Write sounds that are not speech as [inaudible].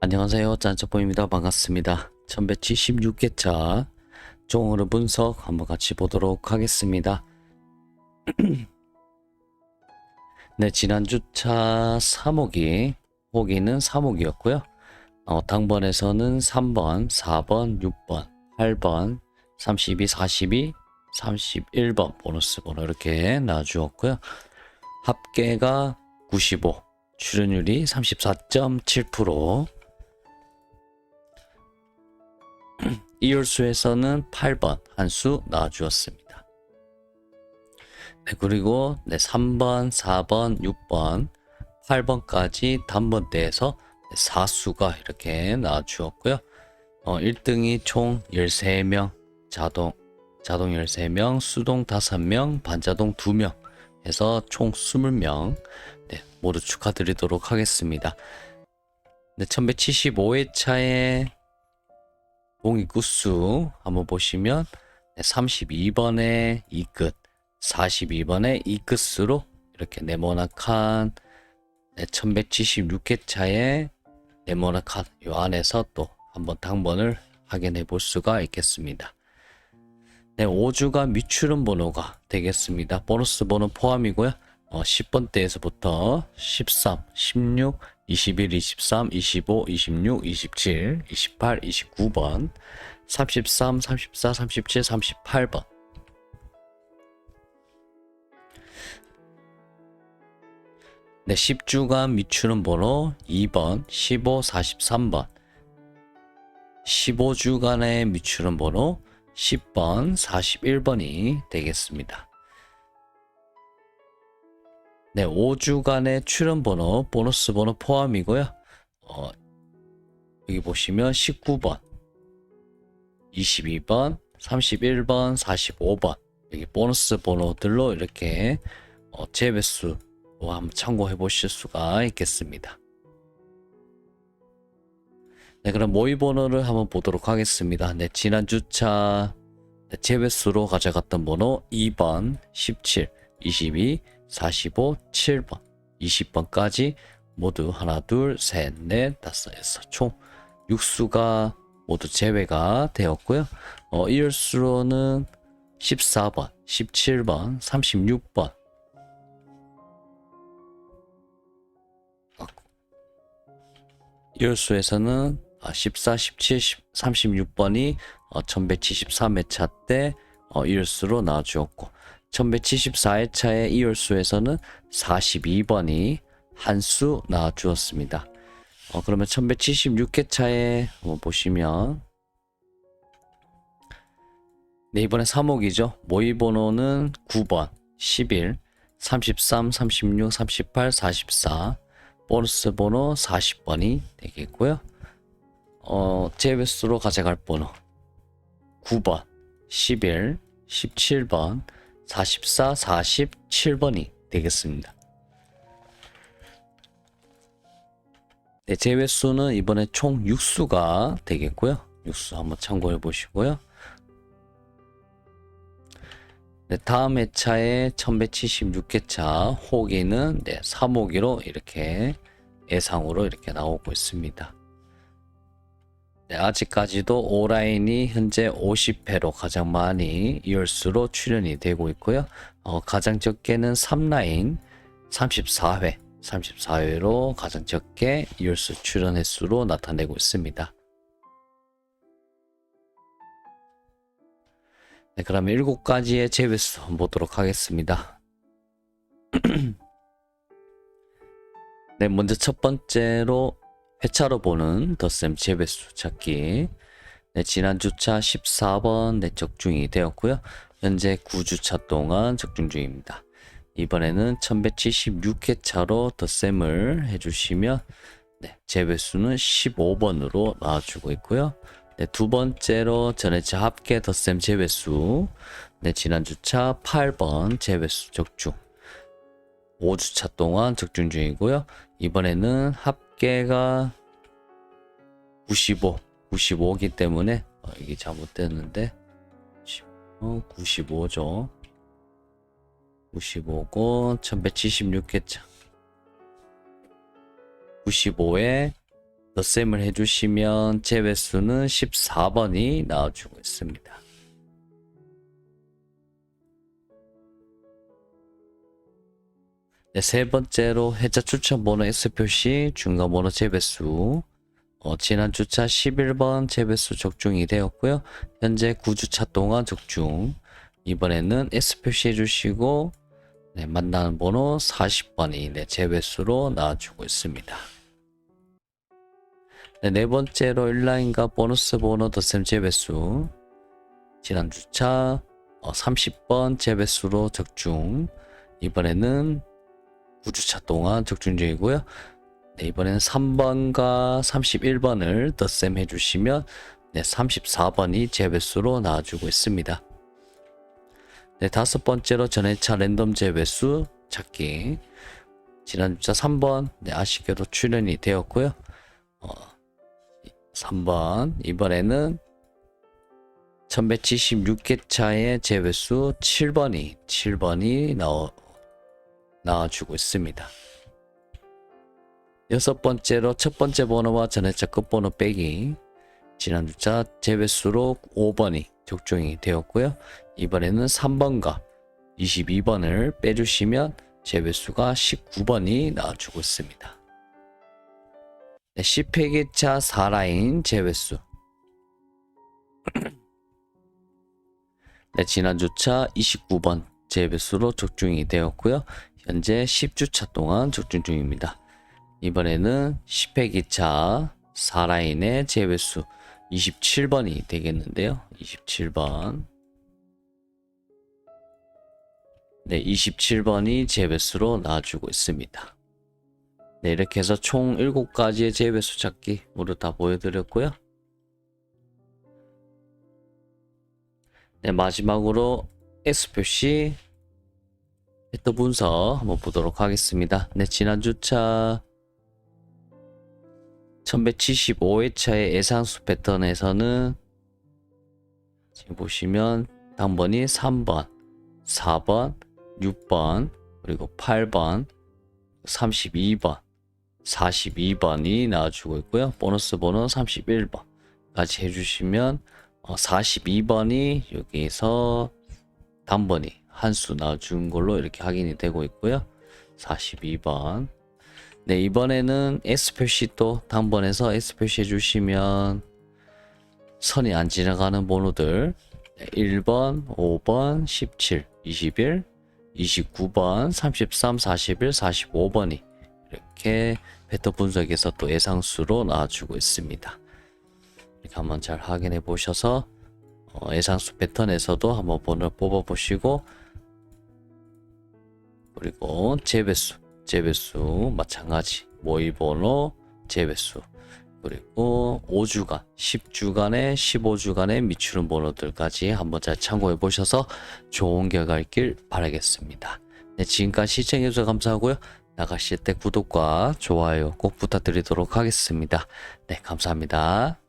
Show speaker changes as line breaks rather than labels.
안녕하세요. 짠짜보입니다. 반갑습니다. 1176개차 종으로 분석 한번 같이 보도록 하겠습니다. [clears throat] 네, 지난주차 3호기, 호기는 3호기였고요. 어, 당번에서는 3번, 4번, 6번, 8번, 32, 42, 31번 보너스 번호 이렇게 놔주었고요. 합계가 95, 출연율이 34.7%, [clears throat] 이율수에서는 8번 한 수 나와주었습니다. 네, 그리고 네, 3번, 4번, 6번, 8번까지 단번대에서 4수가 이렇게 나와주었고요. 어, 1등이 총 13명, 자동, 자동 13명, 수동 5명, 반자동 2명 해서 총 20명 네, 모두 축하드리도록 하겠습니다. 네, 1175회차에 공익구수 한번 보시면 32번에 이 끝, 42번에 이 끝으로 이렇게 네모나칸 1176회차에 네모나칸 요 안에서 또 한번 당번을 확인해 볼 수가 있겠습니다. 네, 5주가 미추름 번호가 되겠습니다. 보너스 번호 포함이고요. 어, 10번대에서부터 13, 16, 21, 23, 25, 26, 27, 28, 29번, 33, 34, 37, 38번. 네, 10주간 미추는 번호 2번, 15, 43번. 15주간의 미추는 번호 10번, 41번이 되겠습니다. 네, 5주간의 출연 번호, 보너스 번호 포함이고요. 어, 여기 보시면 19번, 22번, 31번, 45번 여기 보너스 번호들로 이렇게 어, 재배수 한번 참고해 보실 수가 있겠습니다. 네, 그럼 모의 번호를 한번 보도록 하겠습니다. 네, 지난 주차 네, 재배수로 가져갔던 번호 2번, 17, 22, 45, 7번, 20번까지 모두 하나, 둘, 셋, 넷, 다섯, 여섯, 총 6수가 모두 제외가 되었고요. 어, 이럴수로는 14번, 17번, 36번. 이럴수에서는 14, 17, 36번이 1173회차 때 어, 이럴수로 나와주었고 1174회차의 이열수에서는 42번이 한 수 나와 주었습니다. 어, 그러면 1176회차에 한번 보시면 네, 이번에 3호기죠. 모의 번호는 9번, 11, 33, 36, 38, 44 보너스 번호 40번이 되겠고요. 어, 제외수로 가져갈 번호 9번, 11, 17번, 44, 47번이 되겠습니다. 네, 제외수는 이번에 총 6수가 되겠고요. 6수 한번 참고해 보시고요. 네, 다음 회차에 1176회차 호기는 네, 3호기로 이렇게 예상으로 이렇게 나오고 있습니다. 네, 아직까지도 오라인이 현재 50회로 가장 많이 이열수로 출연이 되고 있고요. 어, 가장 적게는 3라인 34회, 34회로 가장 적게 이열수 출연 횟수로 나타내고 있습니다. 네, 그러면 7가지의 제외수 보도록 하겠습니다. [clears throat] 네, 먼저 첫 번째로 회차로 보는 덧셈 재배수 찾기. 네, 지난 주차 14번 네, 적중이 되었고요. 현재 9주차 동안 적중 중입니다. 이번에는 1176회차로 덧셈을 해주시면 네, 재배수는 15번으로 나와주고 있고요. 네, 두 번째로 전해차 합계 덧셈 재배수 네, 지난 주차 8번 재배수 적중 5주차 동안 적중 중이고요. 이번에는 합 계가 95, 95기 때문에 어, 이게 잘못됐는데 어, 95죠. 95고 1176개차 95에 덧셈을 해주시면 제외수는 14번이 나와주고 있습니다. 세 번째로 해자 추천 번호 S 표시 중간 번호 재배수 어, 지난 주차 11번 재배수 적중이 되었고요. 현재 9주차 동안 적중. 이번에는 S 표시해 주시고 네, 만나는 번호 40번이 네, 재배수로 나와주고 있습니다. 네, 네 번째로 인라인과 보너스 번호 덧셈 재배수 지난 주차 어, 30번 재배수로 적중. 이번에는 9주차 동안 적중 중이고요. 네, 이번에는 3번과 31번을 덧셈 해주시면 네, 34번이 재배수로 나와주고 있습니다. 네, 다섯 번째로 전회차 랜덤 재배수 찾기. 지난 주차 3번 네, 아쉽게도 출연이 되었고요. 어, 3번 이번에는 1176개 차의 재배수 7번이 7번이 나와 나와주고 있습니다. 여섯 번째로 첫 번째 번호와 전회차 끝번호 빼기 지난 주차 재배수로 5번이 적중이 되었고요. 이번에는 3번과 22번을 빼주시면 재배수가 19번이 나와주고 있습니다. 네, 10회기차 4라인 재배수 네, 지난 주차 29번 재배수로 적중이 되었고요. 현재 10주차 동안 적중 중입니다. 이번에는 10회 기차 4라인의 재배수 27번이 되겠는데요. 27번. 네, 27번이 재배수로 나와주고 있습니다. 네, 이렇게 해서 총 7가지의 재배수 찾기 모두 다 보여드렸고요. 네, 마지막으로 S표시 벡터 분석 한번 보도록 하겠습니다. 네, 지난 주차 1175회차의 예상수 패턴에서는 지금 보시면 단번이 3번, 4번, 6번, 그리고 8번, 32번, 42번이 나와주고 있고요. 보너스 번호 31번까지 해주시면 42번이 여기서 단번이 한수 나와준 걸로 이렇게 확인이 되고 있고요. 42번. 네, 이번에는 S 표시 또 단번에서 S 표시 해 주시면 선이 안 지나가는 번호들 1번, 5번, 17, 21, 29번, 33, 41, 45번이 이렇게 패턴 분석에서 또 예상수로 나와주고 있습니다. 이렇게 한번 잘 확인해 보셔서 어, 예상수 패턴에서도 한번 번호를 뽑아 보시고 그리고 재배수 재배수 마찬가지 모의번호 재배수 그리고 5주간 10주간에 15주간에 미추는 번호들까지 한번 잘 참고해 보셔서 좋은 결과 있길 바라겠습니다. 네, 지금까지 시청해 주셔서 감사하고요. 나가실 때 구독과 좋아요 꼭 부탁드리도록 하겠습니다. 네, 감사합니다.